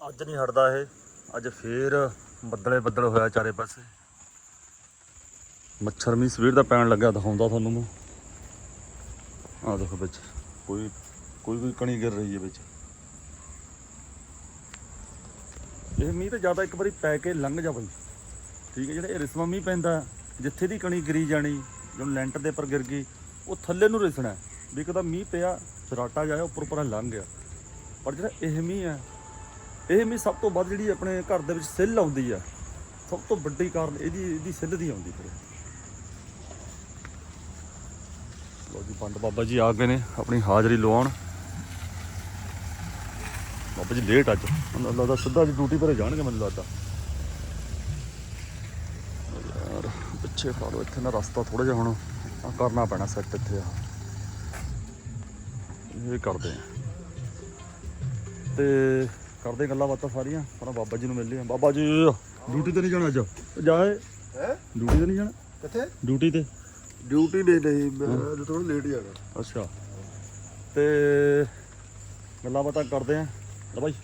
ਅੱਜ ਨਹੀਂ ਹਟਦਾ ਇਹ। ਅੱਜ ਫੇਰ ਬੱਦਲੇ ਬੱਦਲ ਹੋਇਆ ਚਾਰੇ ਪਾਸੇ। ਮੱਛਰ ਵੀ ਸਵੇਰ ਦਾ ਪੈਣ ਲੱਗਾ ਦਿਖਾਉਂਦਾ ਤੁਹਾਨੂੰ ਮੈਂ। ਆਹ ਦੇਖੋ ਵਿੱਚ, ਕੋਈ ਕੋਈ ਕੋਈ ਕਣੀ ਗਿਰ ਰਹੀ ਹੈ ਵਿੱਚ। ਇਹ ਮੀਂਹ ਤਾਂ ਜ਼ਿਆਦਾ ਇੱਕ ਵਾਰੀ ਪੈ ਕੇ ਲੰਘ ਜਾ ਬਈ। ਠੀਕ ਹੈ, ਜਿਹੜਾ ਇਹ ਰਿਸਮਾ ਮੀਂਹ ਪੈਂਦਾ, ਜਿੱਥੇ ਦੀ ਕਣੀ ਗਿਰੀ ਜਾਣੀ, ਜਦੋਂ ਲੈਂਟਰ ਦੇ ਉੱਪਰ ਗਿਰ ਗਈ, ਉਹ ਥੱਲੇ ਨੂੰ ਰਿਸਣਾ ਹੈ। ਵੀ ਕਦਾ ਮੀਂਹ ਪਿਆ, ਸਰਾਟਾ ਜਾਇਆ ਉੱਪਰ ਉੱਪਰ ਲੰਘ ਗਿਆ। ਪਰ ਜਿਹੜਾ ਇਹ ਮੀਂਹ ਹੈ ਇਹ ਮੀ ਸਭ ਤੋਂ ਵੱਧ ਜਿਹੜੀ ਆਪਣੇ ਘਰ ਦੇ ਵਿੱਚ ਸਿੱਲ ਆਉਂਦੀ ਆ, ਸਭ ਤੋਂ ਵੱਡੀ ਕਾਰਨ ਇਹਦੀ ਇਹਦੀ ਸਿੱਲ ਦੀ ਆਉਂਦੀ ਫਿਰ। ਲੋ ਜੀ, ਪੰਡ ਬਾਬਾ ਜੀ ਆ ਗਏ ਨੇ ਆਪਣੀ ਹਾਜ਼ਰੀ ਲਵਾਉਣ। ਬਾਬਾ ਜੀ ਲੇਟ ਅੱਜ। ਮੈਨੂੰ ਲੱਗਦਾ ਸਿੱਧਾ ਜੀ ਡਿਊਟੀ ਪਰੇ ਜਾਣਗੇ, ਮੈਨੂੰ ਲੱਗਦਾ। ਯਾਰ, ਪਿੱਛੇ ਪਾ ਇੱਥੇ ਨਾ ਰਸਤਾ ਥੋੜਾ ਜਿਹਾ ਹੁਣ ਕਰਨਾ ਪੈਣਾ ਸੈੱਟ ਇੱਥੇ ਆ। ਇਹ ਕਰਦੇ ਆ। ਤੇ ਕਰਦੇ ਗੱਲਾਂ ਬਾਤਾਂ ਸਾਰੀਆਂ ਪਰ ਬਾਬਾ ਜੀ ਨੂੰ ਮਿਲ ਲਿਆ ਬਾਬਾ ਜੀ ਡਿਊਟੀ ਤੇ ਨਹੀਂ ਜਾਣਾ ਅੱਜ? ਜਾਏ ਹੈ? ਡਿਊਟੀ ਤੇ ਨਹੀਂ ਜਾਣਾ? ਕਿੱਥੇ? ਡਿਊਟੀ ਤੇ। ਡਿਊਟੀ ਦੇ ਨਹੀਂ ਮੈਂ ਥੋੜਾ ਲੇਟ ਆਣਾ ਅੱਛਾ। ਤੇ ਗੱਲਾਂ ਬਾਤਾਂ ਕਰਦੇ ਆ ਲੈ ਬਾਈ।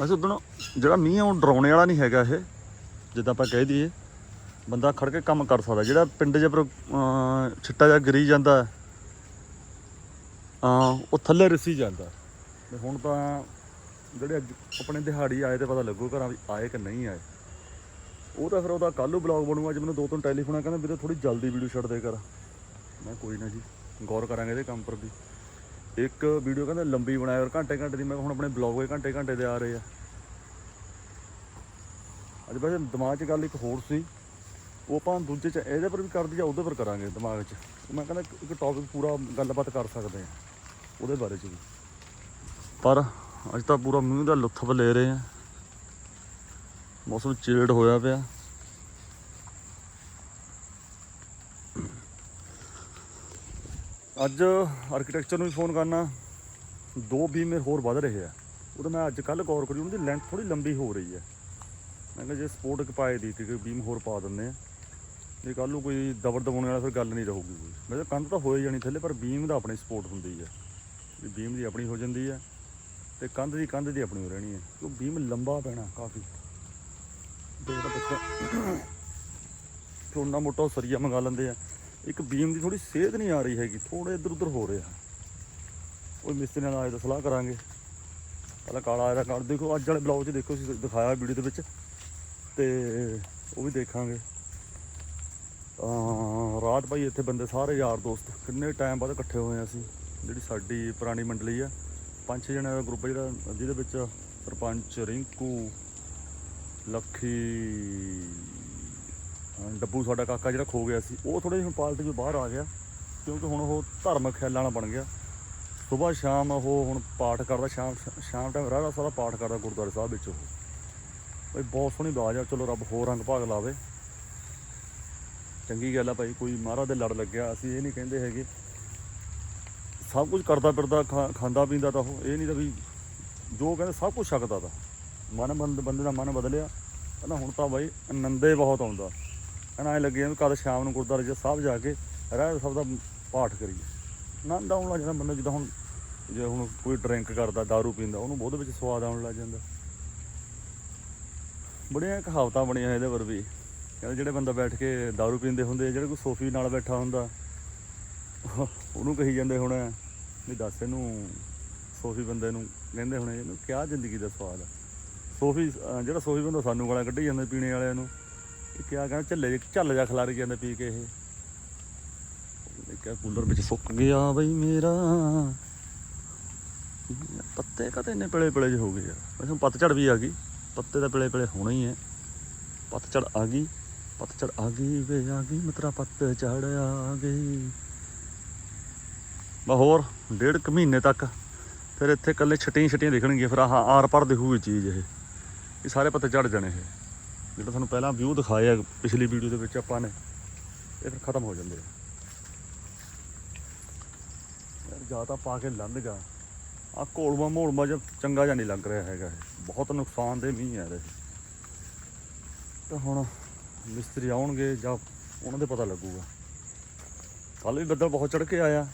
ਮੈਂ ਉਦੋਂ ਜਿਹੜਾ ਮੀਂਹ ਆ ਉਹ ਡਰਾਉਣੇ ਵਾਲਾ ਨਹੀਂ ਹੈਗਾ ਇਹ ਜਿੱਦਾਂ ਆਪਾਂ ਕਹਿ ਦਈਏ। ਬੰਦਾ ਖੜ ਕੇ ਕੰਮ ਕਰ ਸਕਦਾ ਜਿਹੜਾ ਪਿੰਡ ਜੇ ਪਰ ਛਿੱਟਾ ਜਿਹਾ ਗਿਰੀ ਜਾਂਦਾ ਹੈ, ਉਹ ਥੱਲੇ ਰਿਸੀ ਜਾਂਦਾ। ਤੇ ਹੁਣ ਤਾਂ ਜਿਹੜੇ ਅੱਜ ਆਪਣੇ ਦਿਹਾੜੀ ਆਏ ਤੇ ਪਤਾ ਲੱਗੂ ਘਰਾਂ ਵੀ ਆਏ ਕਿ ਨਹੀਂ ਆਏ। ਉਹ ਤਾਂ ਫਿਰ ਉਹਦਾ ਕੱਲ੍ਹ ਨੂੰ ਬਲੌਗ ਬਣੂਗਾ ਅੱਜ ਮੈਨੂੰ ਦੋ ਤਿੰਨ ਟੈਲੀਫੋਨਾਂ ਕਹਿੰਦਾ ਵੀਰੇ ਥੋੜੀ ਜਲਦੀ ਵੀਡੀਓ ਛੱਡ ਦੇ ਕਰ। ਮੈਂ ਕੋਈ ਨਾ ਜੀ ਗੌਰ ਕਰਾਂਗੇ ਇਹਦੇ ਕੰਮ ਪਰ ਵੀ ਇੱਕ ਵੀਡੀਓ ਕਹਿੰਦੇ ਲੰਬੀ ਬਣਾਇਆ ਔਰ ਘੰਟੇ ਘੰਟੇ ਦੀ ਮੈਂ ਹੁਣ ਆਪਣੇ ਬਲੌਗ ਹੀ ਘੰਟੇ ਘੰਟੇ ਦੇ ਆ ਰਹੇ ਆ। ਅੱਜ ਵੈਸੇ ਦਿਮਾਗ 'ਚ ਗੱਲ ਇੱਕ ਹੋਰ ਸੀ ਉਹ ਆਪਾਂ ਦੂਜੇ 'ਚ, ਇਹਦੇ ਪਰ ਵੀ ਕਰਦੇ ਜਾਂ ਉਹਦੇ ਪਰ ਕਰਾਂਗੇ ਦਿਮਾਗ 'ਚ। ਮੈਂ ਕਹਿੰਦਾ ਇੱਕ- ਇੱਕ ਟੌਪਿਕ ਪੂਰਾ ਗੱਲਬਾਤ ਕਰ ਸਕਦੇ ਆ, ਉਹਦੇ ਬਾਰੇ 'ਚ ਵੀ। ਪਰ ਅੱਜ ਤਾਂ ਪੂਰਾ ਮੂੰਹ ਦਾ ਲੁੱਤਫ ਲੈ ਰਹੇ ਆ। ਮੌਸਮ ਚਿਲਡ ਹੋਇਆ ਪਿਆ। ਅੱਜ ਆਰਕੀਟੈਕਚਰ ਨੂੰ ਵੀ ਫੋਨ ਕਰਨਾ। ਦੋ ਬੀਮ ਮੇਰੇ ਹੋਰ ਵੱਧ ਰਹੇ ਆ। ਉਹਦਾ ਮੈਂ ਅੱਜ ਕੱਲ ਗੌਰ ਕਰੀ ਉਹਨਾਂ ਦੀ ਲੈਂਥ ਥੋੜੀ ਲੰਬੀ ਹੋ ਰਹੀ ਹੈ ਮੈਂ ਕਿਹਾ ਜੇ ਸਪੋਰਟ ਇੱਕ ਪਾਏ ਦੀ ਕਿ ਬੀਮ ਹੋਰ ਪਾ ਦਿੰਦੇ ਆ। ਜੇ ਕੱਲ ਨੂੰ ਕੋਈ ਦਬੜ ਦਬਾਉਣ ਵਾਲਾ ਫਿਰ ਗੱਲ ਨਹੀਂ ਰਹੂਗੀ ਕੋਈ। ਵੈਸੇ ਕੰਧ ਤਾਂ ਹੋਏ ਜਾਣੀ ਥੱਲੇ, ਪਰ ਬੀਮ ਦਾ ਆਪਣੀ ਸਪੋਰਟ ਹੁੰਦੀ ਹੈ ਵੀ ਬੀਮ ਦੀ ਆਪਣੀ ਹੋ ਜਾਂਦੀ ਹੈ ਤੇ ਕੰਧ ਦੀ ਕੰਧ ਦੀ ਆਪਣੀ ਹੋ ਰਹਿਣੀ ਹੈ ਉਹ ਬੀਮ ਲੰਬਾ ਪੈਣਾ ਕਾਫੀ। ਦੇਖਦਾ ਬੱਚਾ ਛੋਟਾ ਮੋਟਾ ਸਰੀਆ ਮੰਗਾ ਲੈਂਦੇ ਆ। ਇੱਕ ਬੀਮ ਦੀ ਥੋੜੀ ਸੇਧ ਨਹੀਂ ਆ ਰਹੀ ਹੈਗੀ ਥੋੜੇ ਇੱਧਰ ਉੱਧਰ ਹੋ ਰਿਹਾ। ਉਹ ਮਿਸਤਰੀ ਨਾਲ ਆਏ ਤਾਂ ਸਲਾਹ ਕਰਾਂਗੇ। ਪਹਿਲਾਂ ਕਾਲਾ ਆਇਆ ਕਾਲ। ਦੇਖੋ, ਅੱਜ ਵਾਲੇ ਬਲੌਗ 'ਚ ਦੇਖੋ ਸੀ ਦਿਖਾਇਆ ਵੀਡੀਓ ਦੇ ਵਿੱਚ। ਤੇ ਉਹ ਵੀ ਦੇਖਾਂਗੇ। ਤਾਂ ਰਾਤ ਭਾਈ ਇੱਥੇ ਬੰਦੇ ਸਾਰੇ ਯਾਰ ਦੋਸਤ, ਕਿੰਨੇ ਟਾਈਮ ਬਾਅਦ ਇਕੱਠੇ ਹੋਏ ਆ ਅਸੀਂ। ਜਿਹੜੀ ਸਾਡੀ ਪੁਰਾਣੀ ਮੰਡਲੀ ਆ, ਪੰਜ ਛੇ ਜਣਿਆਂ ਦਾ ਗਰੁੱਪ ਜਿਹੜਾ, ਜਿਹਦੇ ਵਿੱਚ ਸਰਪੰਚ ਰਿੰਕੂ, ਲੱਖੀ ਡੱਬੂ ਸਾਡਾ ਕਾਕਾ ਜਿਹੜਾ ਖੋ ਗਿਆ ਸੀ, ਉਹ ਥੋੜੇ ਹੁਣ ਪਾਰਟੀ ਤੋਂ ਬਾਹਰ ਆ ਗਿਆ, ਕਿਉਂਕਿ ਹੁਣ ਉਹ ਧਾਰਮਿਕ ਖਿਆਲਾਂ ਨਾਲ ਬਣ ਗਿਆ। ਸਵੇਰ ਸ਼ਾਮ ਉਹ ਹੁਣ ਪਾਠ ਕਰਦਾ, ਸ਼ਾਮ ਸ਼ਾਮ ਟਾਈਮ ਰਾਹ ਸਾਰਾ ਪਾਠ ਕਰਦਾ ਗੁਰਦੁਆਰੇ ਸਾਹਿਬ ਵਿੱਚ ਉਹ। ਭਾਈ ਬਹੁਤ ਸੋਹਣੀ ਬਾਜ ਆ, ਚਲੋ ਰੱਬ ਹੋਰ ਰੰਗ ਭਾਗ ਲਾਵੇ। ਚੰਗੀ ਗੱਲ ਆ ਭਾਈ, ਕੋਈ ਮਹਾਰਾਜ ਦੇ ਲੜ ਲੱਗਿਆ, ਅਸੀਂ ਇਹ ਨਹੀਂ ਕਹਿੰਦੇ ਹੈਗੇ। ਸਭ ਕੁਝ ਕਰਦਾ ਫਿਰਦਾ, ਖਾ- ਖਾਂਦਾ ਪੀਂਦਾ ਤਾਂ ਉਹ, ਇਹ ਨਹੀਂ ਤਾਂ ਵੀ ਜੋ ਕਹਿੰਦੇ ਸਭ ਕੁਝ ਛਕਦਾ ਤਾਂ। ਮਨ ਬੰਦ, ਬੰਦੇ ਦਾ ਮਨ ਬਦਲਿਆ। ਕਹਿੰਦਾ ਹੁਣ ਤਾਂ ਬਾਈ ਆਨੰਦੇ ਬਹੁਤ ਆਉਂਦਾ। ਕਹਿੰਦਾ ਐ ਲੱਗੇ ਵੀ ਕਦ ਸ਼ਾਮ ਨੂੰ ਗੁਰਦੁਆਰੇ ਜੀ ਸਾਹਿਬ ਜਾ ਕੇ ਰਹਿ ਸਭ ਦਾ ਪਾਠ ਕਰੀਏ। ਆਨੰਦ ਆਉਣ ਲੱਗ ਜਾਂਦਾ ਬੰਦਾ, ਜਿੱਦਾਂ ਹੁਣ ਜੇ ਹੁਣ ਕੋਈ ਡਰਿੰਕ ਕਰਦਾ दारू ਪੀਂਦਾ, ਉਹਨੂੰ ਉਹਦੇ ਵਿੱਚ ਸਵਾਦ ਆਉਣ ਲੱਗ ਜਾਂਦਾ। ਬੜੀਆਂ ਕਹਾਵਤਾਂ ਬਣੀਆਂ ਇਹਦੇ ਪਰ ਵੀ ਕਹਿੰਦੇ ਜਿਹੜੇ ਬੰਦਾ ਬੈਠ ਕੇ दारू ਪੀਂਦੇ ਹੁੰਦੇ ਜਿਹੜੇ ਕੋਈ ਸੋਫੀ ਨਾਲ ਬੈਠਾ ਹੁੰਦਾ, ਉਹਨੂੰ ਕਹੀ ਜਾਂਦੇ ਹੁਣ ਨਹੀਂ ਦੱਸ ਇਹਨੂੰ ਸੋਫੀ ਬੰਦੇ ਨੂੰ ਕਹਿੰਦੇ ਹੁਣ, ਇਹਨੂੰ ਕਿਆ ਜ਼ਿੰਦਗੀ ਦਾ ਸਵਾਦ ਆ। ਸੋਫੀ ਜਿਹੜਾ ਸੋਫੀ ਬੰਦਾ ਸਾਨੂੰ ਗਾਲਾਂ ਕੱਢੀ ਜਾਂਦਾ ਪੀਣੇ ਵਾਲਿਆਂ ਨੂੰ, ਇਹ ਕਿਆ ਕਹਿੰਦਾ, ਝੱਲੇ ਜਿਹੇ- ਝੱਲ ਜਾ ਖਿਲਾਰੀ ਜਾਂਦਾ ਪੀ ਕੇ ਇਹ। ਕਿਆ ਕੂਲਰ ਵਿੱਚ ਸੁੱਕ ਗਿਆ ਬਈ ਮੇਰਾ। ਪੱਤੇ ਕਦੇ ਇੰਨੇ ਪਲੇ ਪਲੇ ਜਿਹੇ ਹੋ ਗਏ ਯਾਰ ਵੈਸੇ ਹੁਣ ਪਤਝੜ ਵੀ ਆ ਗਈ, ਪੱਤੇ ਤਾਂ ਪਲੇ ਪਲੇ ਹੋਣੇ ਹੀ ਹੈ ਪਤਝੜ ਆ ਗਈ। ਪਤਝੜ ਆ ਗਈ ਵੇ, ਆ ਗਈ ਮਤਰਾ ਪਤਝੜ ਆ ਗਈ। ਬਾ ਹੋਰ, ਡੇਢ ਕੁ ਮਹੀਨੇ ਤੱਕ ਫਿਰ ਇੱਥੇ ਕੱਲੇ ਛਟੀਆਂ ਛਟੀਆਂ ਦਿਖਣਗੀਆਂ, ਫਿਰ ਆਹ ਆਰ ਪਰ ਦਿਖੂਗੀ ਚੀਜ਼ ਇਹ। ਇਹ ਸਾਰੇ ਪੱਤੇ ਝੜ ਜਾਣੇ ਇਹ। ਜਿਹੜਾ ਤੁਹਾਨੂੰ ਪਹਿਲਾਂ ਵਿਊ ਦਿਖਾਇਆ ਪਿਛਲੀ ਵੀਡੀਓ ਦੇ ਵਿੱਚ ਆਪਾਂ ਨੇ, ਇਹ ਫਿਰ ਖਤਮ ਹੋ ਜਾਂਦੇ ਆ। ਯਾਰ ਜਾਂ ਤਾਂ ਪਾ ਕੇ ਲੰਘ ਜਾ। ਆ ਘੋਲਵਾ ਮੋਲਮਾ ਜਿਹਾ ਚੰਗਾ ਜਿਹਾ ਨਹੀਂ ਲੱਗ ਰਿਹਾ ਹੈਗਾ ਇਹ। ਬਹੁਤ ਨੁਕਸਾਨ ਦੇ ਮੀਂਹ ਯਾਰ ਇਹ। ਤਾਂ ਹੁਣ ਮਿਸਤਰੀ ਆਉਣਗੇ ਜਾਂ ਉਹਨਾਂ ਦੇ ਪਤਾ ਲੱਗੂਗਾ। ਕੱਲ ਵੀ ਬੱਦਲ ਬਹੁਤ ਚੜ ਕੇ ਆਇਆ।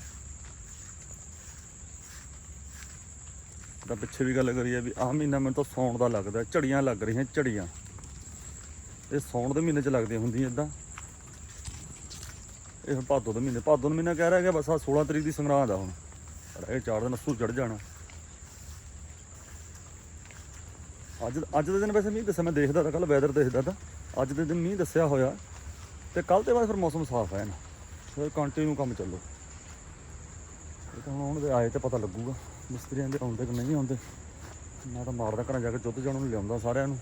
ਤਾਂ ਪਿੱਛੇ ਵੀ ਗੱਲ ਕਰੀਏ ਵੀ ਆਹ ਮਹੀਨਾ ਮੈਨੂੰ ਤਾਂ ਸੌਣ ਦਾ ਲੱਗਦਾ, ਝੜੀਆਂ ਲੱਗ ਰਹੀਆਂ ਝੜੀਆਂ। ਇਹ ਸੌਣ ਦੇ ਮਹੀਨੇ ਚ ਲੱਗਦੀਆਂ ਹੁੰਦੀਆਂ ਇਦਾਂ ਇਹ ਹੁਣ ਭਾਦੋ ਦੇ ਮਹੀਨੇ, ਭਾਦੋ ਦਾ ਮਹੀਨਾ ਕਹਿ ਰਿਹਾ ਕਿ ਬਸ ਆ 16 ਤਰੀਕ ਦੀ ਸੰਗਰਾਂਦ ਆ ਹੁਣ। ਇਹ ਚਾਰ ਦਿਨ ਅਸੂ ਚੜ ਜਾਣਾ। ਅੱਜ ਅੱਜ ਦੇ ਦਿਨ ਵੈਸੇ ਮੀਂਹ ਦੱਸਿਆ ਮੈਂ ਦੇਖਦਾ ਤਾਂ ਕੱਲ ਵੈਦਰ ਦੇਖਦਾ ਤਾਂ। ਅੱਜ ਦੇ ਦਿਨ ਨਹੀਂ ਦੱਸਿਆ ਹੋਇਆ ਤੇ ਕੱਲ ਤੇ ਬਾਅਦ ਫਿਰ ਮੌਸਮ ਸਾਫ਼ ਹੈ ਨਾ ਫਿਰ ਕੰਟੀਨਿਊ ਕੰਮ ਚੱਲੋ। ਇਹ ਤਾਂ ਹੁਣ ਦੇ ਆਏ ਤੇ ਪਤਾ ਲੱਗੂਗਾ ਮਿਸਤਰੀਆਂ ਦੇ ਆਉਂਦੇ ਕਿ ਨਹੀਂ ਆਉਂਦੇ। ਮੈਂ ਤਾਂ ਮਾਰਦਾ ਘਰਾਂ ਜਾ ਕੇ ਜੁੱਧ ਜਾਣ ਨੂੰ ਲਿਆਉਂਦਾ ਸਾਰਿਆਂ ਨੂੰ।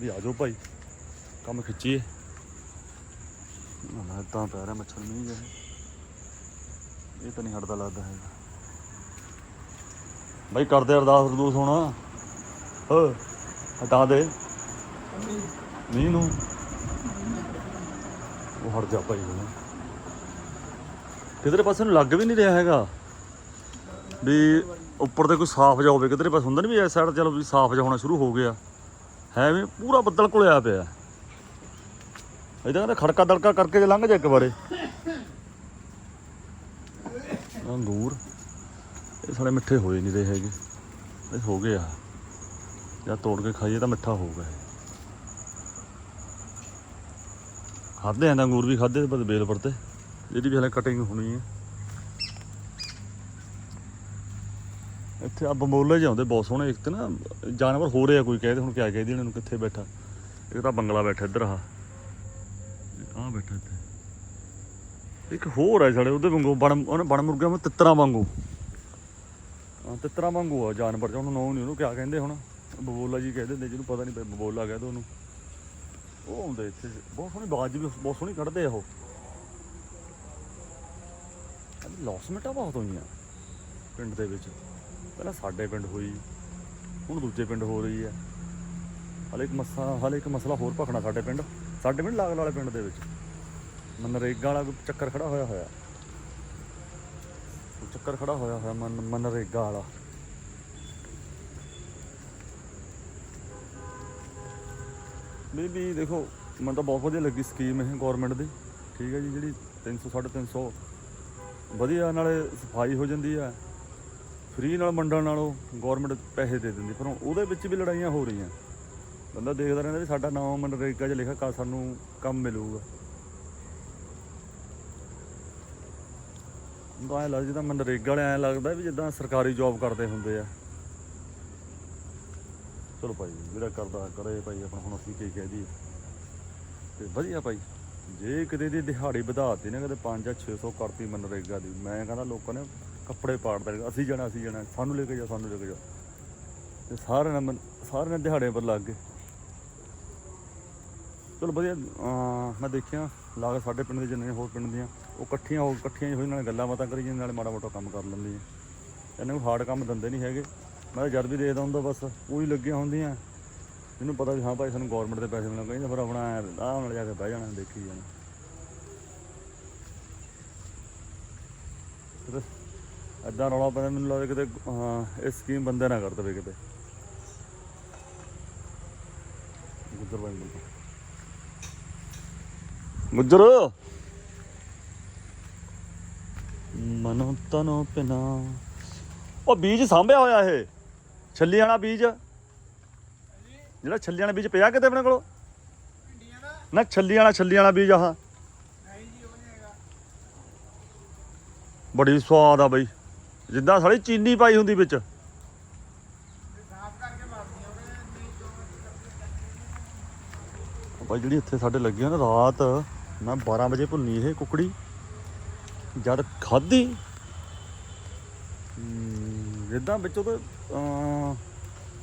ਵੀ ਆ ਜਾਓ ਭਾਈ, ਕੰਮ ਖਿੱਚੀਏ। ਨਾ ਤਾਂ ਪੈ ਰਿਹਾ ਮੱਛਰ ਨਹੀਂ ਜਿਹਾ। ਇਹ ਤਾਂ ਨਹੀਂ ਹਟਦਾ ਲੱਗਦਾ ਹੈਗਾ। ਬਾਈ, ਕਰਦੇ ਅਰਦਾਸ ਅਰਦੂਸ ਹੋਣਾ। ਹੋ, ਹਟਾ ਦੇ। ਮੀਂਹ ਨੂੰ। ਉਹ ਹਟ ਜਾ ਭਾਈ ਹੁਣ। ਕਿਧਰੇ ਪਾਸੇ ਨੂੰ ਲੱਗ ਵੀ ਨਹੀਂ ਰਿਹਾ ਹੈਗਾ। ਵੀ ਉੱਪਰ ਤੇ ਕੋਈ ਸਾਫ਼ ਜਾ ਹੋਵੇ, ਕਿਧਰੇ ਪਾਸੇ ਹੁੰਦਾ ਨਹੀਂ ਵੀ ਇਸ ਸਾਈਡ ਚਲੋ ਵੀ ਸਾਫ਼ ਜਾ ਹੋਣਾ ਸ਼ੁਰੂ ਹੋ ਗਿਆ। ਹੈ ਵੀ ਪੂਰਾ ਬੱਦਲ ਘੁਲਿਆ ਪਿਆ। ਇਹਦਾ ਕਹਿੰਦਾ ਖੜਕਾ ਦੜਕਾ ਕਰਕੇ ਜੇ ਲੰਘ ਜਾ ਇੱਕ ਵਾਰੇ। ਅੰਗੂਰ। ਇਹ ਸਾਲੇ ਮਿੱਠੇ ਹੋਏ ਨਹੀਂ ਰਹੇ ਹੈਗੇ। ਇਹ ਹੋ ਗਏ ਆ ਜਾਂ ਤੋੜ ਕੇ ਖਾਈਏ ਤਾਂ ਮਿੱਠਾ ਹੋਊਗਾ ਇਹ ਖਾਦੇ ਆਂ, ਅੰਗੂਰ ਵੀ ਖਾਦੇ ਬਸ ਬੇਲ ਪਰ ਇਹਦੀ ਵੀ ਹਲੇ ਕਟਿੰਗ ਹੋਣੀ ਹੈ। ਇੱਥੇ ਆ ਬੰਬੋਲੇ ਜਿਹੇ ਆਉਂਦੇ ਬਹੁਤ ਸੋਹਣੇ। ਇੱਕ ਤੇ ਨਾ ਜਾਨਵਰ ਹੋ ਰਿਹਾ ਕੋਈ ਕਹਿੰਦੇ ਹੁਣ ਕਿਆ ਕਹਿੰਦੇ ਇਹਨਾਂ ਨੂੰ ਕਿੱਥੇ ਬੈਠਾ। ਇੱਕ ਤਾਂ ਬੰਗਲਾ ਬੈਠਾ ਇੱਧਰ ਆ ਆ ਬੈਠਾ ਇੱਥੇ। ਇੱਕ ਹੋਰ ਹੈ ਸਾਡੇ ਉਹਦੇ ਵਾਂਗੂ, ਬਣ, ਉਹਨੇ ਬਣ ਮੁਰਗਾ ਮੈਂ ਤਿੱਤਰਾਂ ਵਾਂਗੂ। ਹਾਂ ਤਿੱਤਰਾਂ ਵਾਂਗੂ ਆ ਜਾਨਵਰ ਚ ਉਹਨੂੰ ਨਾਂ ਨਹੀਂ ਉਹਨੂੰ ਕਿਆ ਕਹਿੰਦੇ ਹੁਣ? ਬਬੋਲਾ ਜੀ ਕਹਿੰਦੇ ਹੁੰਦੇ ਜਿਹਨੂੰ ਪਤਾ ਨਹੀਂ ਬਬੋਲਾ ਕਹਿੰਦੇ ਉਹਨੂੰ। ਉਹ ਆਉਂਦੇ ਇੱਥੇ, ਬਹੁਤ ਸੋਹਣੀ ਬਾਜ ਵੀ, ਬਹੁਤ ਸੋਹਣੀ ਕੱਢਦੇ ਆ ਉਹ। ਲੌਸਮੈਂਟਾਂ ਬਹੁਤ ਹੋਈਆਂ ਪਿੰਡ ਦੇ ਵਿੱਚ। ਪਹਿਲਾਂ ਸਾਡੇ ਪਿੰਡ ਹੋਈ, ਹੁਣ ਦੂਜੇ ਪਿੰਡ ਹੋ ਰਹੀ ਹੈ। ਹਲੇ ਇੱਕ ਮਸਾ, ਹਲੇ ਇੱਕ ਮਸਲਾ ਹੋਰ ਭਖਣਾ ਸਾਡੇ ਪਿੰਡ ਸਾਡੇ ਪਿੰਡ ਲਾਗਲ ਵਾਲੇ ਪਿੰਡ ਦੇ ਵਿੱਚ। ਮਨਰੇਗਾ ਵਾਲਾ ਕੋਈ ਚੱਕਰ ਖੜਾ ਹੋਇਆ ਹੋਇਆ। ਚੱਕਰ ਖੜਾ ਹੋਇਆ ਹੋਇਆ ਮਨ, ਮਨਰੇਗਾ ਵਾਲਾ। ਵੀ ਵੀ ਦੇਖੋ, ਮੈਨੂੰ ਤਾਂ ਬਹੁਤ ਵਧੀਆ ਲੱਗੀ ਸਕੀਮ ਇਹ ਗਵਰਨਮੈਂਟ ਦੀ। ਠੀਕ ਹੈ ਜੀ, ਜਿਹੜੀ 300 350 ਵਧੀਆ ਨਾਲੇ ਸਫ਼ਾਈ ਹੋ ਜਾਂਦੀ ਆ ਫ੍ਰੀ ਨਾਲ ਮੰਡਣ ਨਾਲੋਂ ਗਵਰਨਮੈਂਟ ਪੈਸੇ ਦੇ ਦਿੰਦੀ, ਪਰ ਉਹਦੇ ਵਿੱਚ ਵੀ ਲੜਾਈਆਂ ਹੋ ਰਹੀਆਂ। ਬੰਦਾ ਦੇਖਦਾ ਰਹਿੰਦਾ ਵੀ ਸਾਡਾ ਨਾਮ ਮਨਰੇਗਾ 'ਚ ਲਿਖਿਆ ਕਾ ਸਾਨੂੰ ਕੰਮ ਮਿਲੂਗਾ। ਤਾਂ ਐ ਲੱਗਦਾ ਜਿੱਦਾਂ ਮਨਰੇਗਾ ਵਾਲੇ ਐ ਲੱਗਦਾ ਵੀ ਜਿੱਦਾਂ ਸਰਕਾਰੀ ਜੌਬ ਕਰਦੇ ਹੁੰਦੇ ਆ। ਚਲੋ ਭਾਈ, ਜਿਹੜਾ ਕਰਦਾ ਕਰੇ ਭਾਈ ਆਪਣਾ ਹੁਣ ਅਸੀਂ ਕੀ ਕਹਿ ਦਈਏ। ਤੇ ਵਧੀਆ ਭਾਈ, ਜੇ ਕਿਤੇ ਦੀ ਦਿਹਾੜੀ ਵਧਾਤੀ ਨਾ ਕਦੇ 5 ਜਾਂ 600 ਕਰਤੀ ਮਨਰੇਗਾ ਦੀ। ਮੈਂ ਕਹਿੰਦਾ ਲੋਕਾਂ ਨੇ ਕੱਪੜੇ ਪਾੜ ਅਸੀਂ ਜਾਣਾ ਅਸੀਂ ਜਾਣਾ, ਸਾਨੂੰ ਲੈ ਕੇ ਜਾ, ਸਾਨੂੰ ਲੈ ਕੇ ਜਾ। ਤੇ ਸਾਰਿਆਂ ਨੇ ਮਨ- ਸਾਰਿਆਂ ਨੇ ਦਿਹਾੜੇ ਪਰ ਲੱਗ ਗਏ। ਚਲੋ ਵਧੀਆ ਮੈਂ ਦੇਖਿਆ, ਲਾਗ ਸਾਡੇ ਪਿੰਡ ਦੇ ਜਿੰਨੇ ਹੋਰ ਪਿੰਡ ਦੀਆਂ, ਉਹ ਇਕੱਠੀਆਂ ਹੋ, ਇਕੱਠੀਆਂ ਹੀ ਹੋਈ, ਨਾਲੇ ਗੱਲਾਂ ਬਾਤਾਂ ਕਰੀ ਜਾਂਦੇ, ਨਾਲੇ ਮਾੜਾ ਮੋਟਾ ਕੰਮ ਕਰ ਲੈਂਦੀਆਂ। ਇਹਨਾਂ ਨੂੰ ਹਾਰਡ ਕੰਮ ਦਿੰਦੇ ਨਹੀਂ ਹੈਗੇ। ਮੈਂ ਜਦ ਵੀ ਦੇਖਦਾ ਹੁੰਦਾ ਬਸ, ਉਹੀ ਲੱਗੀਆਂ ਹੁੰਦੀਆਂ। ਇਹਨੂੰ ਪਤਾ ਵੀ ਹਾਂ ਭਾਈ ਸਾਨੂੰ ਗਵਰਨਮੈਂਟ ਦੇ ਪੈਸੇ ਮਿਲਣ ਕਹਿੰਦੇ ਫਿਰ ਆਪਣਾ ਆਹ ਨਾਲ ਜਾ ਕੇ ਬਹਿ ਜਾਣਾ, ਦੇਖੀ ਜਾਣਾ। ਕਿਤੇ ਰੌਲਾ ਪੈਂਦਾ ਮੈਨੂੰ ਲੱਗਦਾ ਕਿਤੇ, ਹਾਂ, ਇਹ ਸਕੀਮ ਬੰਦੇ ਨਾ ਕਰ ਦੇਵੇ ਕਿਤੇ। ਗੁੱਜਰ ਬਾਈ ਗੁੱਜਰ! ਮਨੋ ਤਨੋ ਪਿਨਾ। ਉਹ ਬੀਜ ਸਾਂਭਿਆ ਹੋਇਆ ਇਹ। ਛੱਲੀ ਵਾਲਾ ਬੀਜ? ਜਿਹੜਾ ਛੱਲੀ ਵਾਲਾ ਬੀਜ ਪਿਆ ਕਿਤੇ ਆਪਣੇ ਕੋਲ? ਨਾ, ਛੱਲੀ ਵਾਲਾ ਛੱਲੀ ਵਾਲਾ ਬੀਜ ਆਹ। ਬੜੀ ਸਵਾਦ ਆ ਬਈ। ਜਿੱਦਾਂ ਸਾਲੀ ਚੀਨੀ ਪਾਈ ਹੁੰਦੀ ਵਿੱਚ। ਭਾਈ ਜਿਹੜੀ ਇੱਥੇ ਸਾਡੇ ਲੱਗੀ ਆ ਨਾ ਰਾਤ, ਮੈਂ 12 ਵਜੇ ਭੁੰਨੀ ਇਹ ਕੁਕੜੀ। ਜਦ ਖਾਧੀ। ਜਿੱਦਾਂ ਵਿੱਚ ਉਹਦੇ ਅਮ,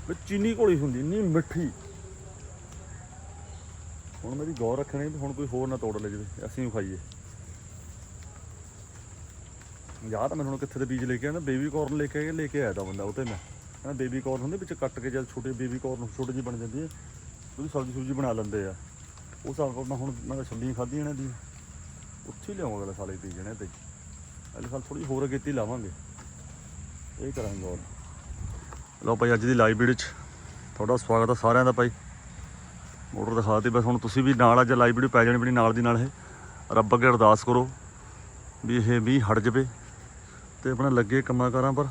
ਵਿੱਚ ਚੀਨੀ ਘੋਲੀ ਹੁੰਦੀ ਇੰਨੀ ਮਿੱਠੀ। ਹੁਣ ਮੇਰੀ ਗੌਰ ਰੱਖਣੀ ਵੀ ਹੁਣ ਕੋਈ ਹੋਰ ਨਾ ਤੋੜ ਲੈ ਜਵੇ ਅਸੀਂ ਉਹ ਖਾਈਏ। ਯਾਦ ਆ ਮੈਨੂੰ ਹੁਣ ਕਿੱਥੇ ਦੇ ਬੀਜ ਲੈ ਕੇ ਆਇਆ ਬੇਬੀ ਕਾਰਨ ਲੈ ਕੇ ਲੈ ਕੇ ਆਇਆ ਤਾਂ ਬੰਦਾ ਉਹ ਤੇ ਮੈਂ। ਕਹਿੰਦਾ ਬੇਬੀ ਕਾਰਨ ਹੁੰਦੇ ਵਿੱਚ ਕੱਟ ਕੇ ਜਦ ਛੋਟੇ ਬੇਬੀ ਕਾਰਨ ਛੋਟੀ ਜਿਹੀ ਬਣ ਜਾਂਦੀ ਹੈ ਉਹਦੀ ਸਬਜ਼ੀ ਸੁਬਜ਼ੀ ਬਣਾ ਲੈਂਦੇ ਆ। ਉਹ ਸਾਲ ਮੈਂ ਹੁਣ ਮੈਂ ਛੱਲੀਆਂ ਖਾਧੀਆਂ ਇਹਨਾਂ ਦੀ ਉੱਥੇ ਹੀ ਲਿਆਉਂਗਾ ਅਗਲੇ ਸਾਲ ਇਹ ਜਣੇ ਤੇ। ਅਗਲੇ ਸਾਲ ਥੋੜੀ ਹੋਰ ਅਗੇਤੀ ਲਾਵਾਂਗੇ। ਇਹ ਕਰਾਂਗੇ ਗੌਰ ਲਓ ਭਾਈ, ਅੱਜ ਦੀ ਲਾਈਵ ਵੀਡੀਓ 'ਚ ਤੁਹਾਡਾ ਸਵਾਗਤ ਹੈ ਸਾਰਿਆਂ ਦਾ ਭਾਈ। ਮੋਟਰ ਦਿਖਾਤੀ ਬਸ ਹੁਣ ਤੁਸੀਂ ਵੀ ਨਾਲ ਅੱਜ ਲਾਈਵ ਵੀਡੀਓ ਪੈ ਜਾਣੀ ਬਣੀ ਨਾਲ ਦੀ ਨਾਲ ਇਹ। ਰੱਬ ਅੱਗੇ ਅਰਦਾਸ ਕਰੋ ਵੀ ਇਹ ਵੀ ਹਟ ਜਵੇ ਤੇ ਆਪਣਾ ਲੱਗੇ ਕੰਮਾਂ ਕਾਰਾਂ ਪਰ।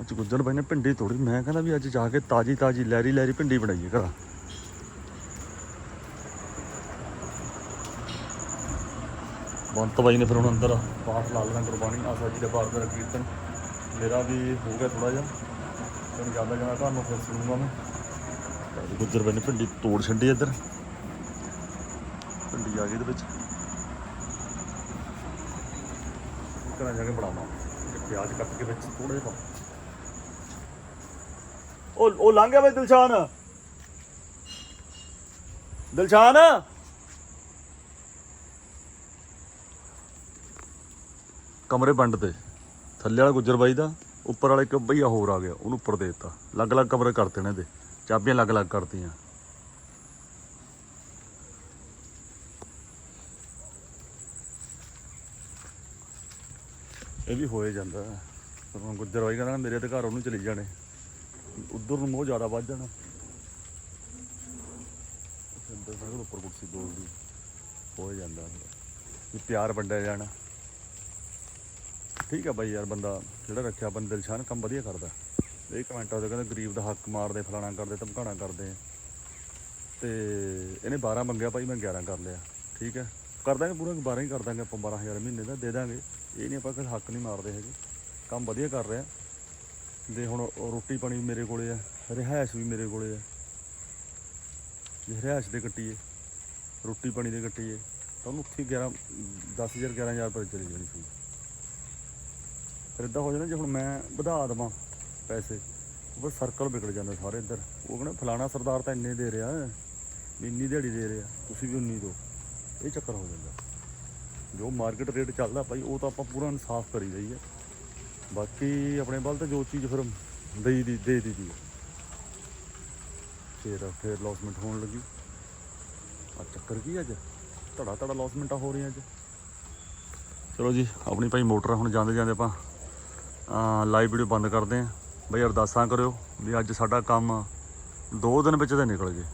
ਅੱਜ ਗੁੱਜਰ ਬਾਈ ਨੇ ਭਿੰਡੀ ਤੋੜੀ, ਮੈਂ ਕਹਿੰਦਾ ਵੀ ਅੱਜ ਜਾ ਕੇ ਤਾਜੀ ਤਾਜੀ ਲੈਰੀ ਲੈਰੀ ਭਿੰਡੀ ਬਣਾਈਏ ਘਰਾਂ। ਬੰਤ ਬਾਈ ਨੇ ਫਿਰ ਹੁਣ ਅੰਦਰ ਪਾਠ ਲਾ ਲੈਣਾ ਗੁਰਬਾਣੀ ਆਸਾ ਜੀ ਦੇ ਪਾਠ ਦਾ ਕੀਰਤਨ। ਮੇਰਾ ਵੀ ਹੋ ਗਿਆ ਥੋੜਾ ਜਿਹਾ। ਹੁਣ ਜਾਂਦਾ ਜਾਣਾ ਘਰ ਫਿਰ ਸੁਣੂਗਾ ਮੈਂ। ਗੁੱਜਰ ਬਾਈ ਭਿੰਡੀ ਤੋੜ ਛੱਡੀ ਇੱਧਰ। ਭਿੰਡੀ ਆ ਗਈ ਇਹਦੇ ਵਿੱਚ। ਘਰਾਂ ਜਾ ਕੇ ਬਣਾਵਾਂ। ਪਿਆਜ਼ ਕੱਟ ਕੇ ਵਿੱਚ ਥੋੜਾ ਜਿਹਾ ਉਹ ਉਹ ਲੰਘ ਗਿਆ ਬਈ ਦਿਲਸ਼ਾਨ। ਦਿਲਸ਼ਾਨ! ਕਮਰੇ ਵੰਡ ਤੇ। ਥੱਲੇ ਵਾਲਾ ਗੁੱਜਰ ਬਾਈ ਦਾ, ਉੱਪਰ ਵਾਲੇ ਇੱਕ ਭਈਆ ਹੋਰ ਆ ਗਿਆ, ਉਹਨੂੰ ਉੱਪਰ ਦੇ ਦਿੱਤਾ। ਅਲੱਗ-ਅਲੱਗ ਕਮਰੇ ਕਰਤੇ ਨੇ ਇਹਦੇ। ਚਾਬੀਆਂ ਅਲੱਗ-ਅਲੱਗ ਕਰਤੀਆਂ। ਇਹ ਵੀ ਹੋਏ ਜਾਂਦਾ। ਹੈ। ਪਰ ਹੁਣ ਗੁੱਜਰ ਬਾਈ ਕਹਿੰਦਾ ਮੇਰੇ ਤੇ ਘਰ ਉਹਨੂੰ ਚਲੀ ਜਾਣੇ। ਉਧਰ ਨੂੰ ਮੋਹ ਜ਼ਿਆਦਾ ਵੱਧ ਜਾਣਾ। ਅੰਦਰ ਸਾਗਰ ਉੱਪਰ ਕੁਰਸੀ ਬੋਲਦੀ ਹੋ ਜਾਂਦਾ। ਵੀ ਪਿਆਰ ਵੰਡਿਆ ਜਾਣਾ। ਠੀਕ ਆ ਬਾਈ ਯਾਰ, ਬੰਦਾ ਜਿਹੜਾ ਰੱਖਿਆ, ਬੰਦੇ ਦਿਲਸ਼ਾਨ ਕੰਮ ਵਧੀਆ ਕਰਦਾ। ਇਹ ਕਮੈਂਟ ਆਉਂਦੇ ਕਹਿੰਦੇ, ਗਰੀਬ ਦਾ ਹੱਕ ਮਾਰਦੇ, ਫਲਾਣਾ ਕਰਦੇ ਧਮਕਾਣਾ ਕਰਦੇ। ਤੇ ਇਹਨੇ 12 ਮੰਗਿਆ ਭਾਈ, ਮੈਂ 11 ਕਰ ਲਿਆ। ਠੀਕ ਹੈ ਕਰ ਦਾਂਗੇ ਪੂਰਾ 12 ਹੀ ਕਰ ਦਾਂਗੇ ਆਪਾਂ 12000 ਮਹੀਨੇ ਦਾ ਦੇ ਦਾਂਗੇ। ਇਹ ਨਹੀਂ ਆਪਾਂ ਕਿਸੇ ਹੱਕ ਨਹੀਂ ਮਾਰਦੇ ਹੈਗੇ। ਕੰਮ ਵਧੀਆ ਕਰ ਰਿਹਾ। ਦੇ ਹੁਣ ਰੋਟੀ ਪਾਣੀ ਵੀ ਮੇਰੇ ਕੋਲੇ ਆ, ਰਿਹਾਇਸ਼ ਵੀ ਮੇਰੇ ਕੋਲੇ ਆ। ਜੇ ਰਿਹਾਇਸ਼ ਦੇ ਕੱਟੀਏ, ਰੋਟੀ ਪਾਣੀ ਦੇ ਕੱਟੀਏ, ਤਾਂ ਉਹਨੂੰ ਉੱਥੇ 11 10000 11000 ਰੁਪਏ ਚਲੀ ਜਾਣੀ ਸੀ ਫਿਰ ਇਦਾਂ ਹੋ ਜਾਣਾ ਜੇ ਹੁਣ ਮੈਂ ਵਧਾ ਦੇਵਾਂ ਪੈਸੇ ਉਹ ਸਰਕਲ ਵਿਗੜ ਜਾਂਦਾ ਸਾਰੇ ਇੱਧਰ। ਉਹ ਕਹਿੰਦਾ, ਫਲਾਣਾ ਸਰਦਾਰ ਤਾਂ ਇੰਨੇ ਦੇ ਰਿਹਾ ਵੀ ਇੰਨੀ ਦਿਹਾੜੀ ਦੇ ਰਿਹਾ, ਤੁਸੀਂ ਵੀ ਉਨੀ ਦਿਓ। ਇਹ ਚੱਕਰ ਹੋ ਜਾਂਦਾ। ਜੋ ਮਾਰਕੀਟ ਰੇਟ ਚੱਲਦਾ ਭਾਈ, ਉਹ ਤਾਂ ਆਪਾਂ ਪੂਰਾ ਇਨਸਾਫ ਕਰੀ ਰਹੀ ਹੈ ਬਾਕੀ ਆਪਣੇ ਵੱਲ ਤਾਂ ਜੋ ਚੀਜ਼ ਫਿਰ ਦੇਈ ਦੀ, ਦੇ ਦੀ ਦੀ ਫਿਰ ਫਿਰ ਲੌਸਮੈਂਟ ਹੋਣ ਲੱਗੀ। ਆ ਚੱਕਰ ਕੀ ਅੱਜ? ਧੜਾ ਧੜਾ ਲੌਸਮੈਂਟਾਂ ਹੋ ਰਹੀਆਂ ਅੱਜ। ਚਲੋ ਜੀ, ਆਪਣੀ ਭਾਈ ਮੋਟਰ ਹੁਣ ਜਾਂਦੇ ਜਾਂਦੇ ਆਪਾਂ ਲਾਈਵ ਵੀਡੀਓ ਬੰਦ ਕਰਦੇ ਆਂ ਬਈ ਅਰਦਾਸਾਂ ਕਰਿਓ ਵੀ ਅੱਜ ਸਾਡਾ ਕੰਮ ਦੋ ਦਿਨ ਵਿੱਚ ਤੇ ਨਿਕਲ ਜੇ।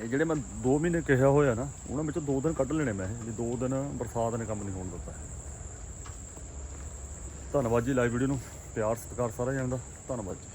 ਇਹ ਜਿਹੜੇ ਮੈਂ 2 ਮਹੀਨੇ ਕਿਹਾ ਹੋਇਆ ਨਾ, ਉਹਨਾਂ ਵਿੱਚੋਂ 2 ਦਿਨ ਕੱਢ ਲੈਣੇ ਮੈਂ ਵੀ 2 ਦਿਨ ਬਰਸਾਤ ਨੇ ਕੰਮ ਨਹੀਂ ਹੋਣ ਦਿੱਤਾ। ਧੰਨਵਾਦ ਜੀ ਲਾਈਵ ਵੀਡੀਓ ਨੂੰ, ਪਿਆਰ, ਸਤਿਕਾਰ ਸਾਰਾ ਜਣ ਦਾ। ਧੰਨਵਾਦ ਜੀ।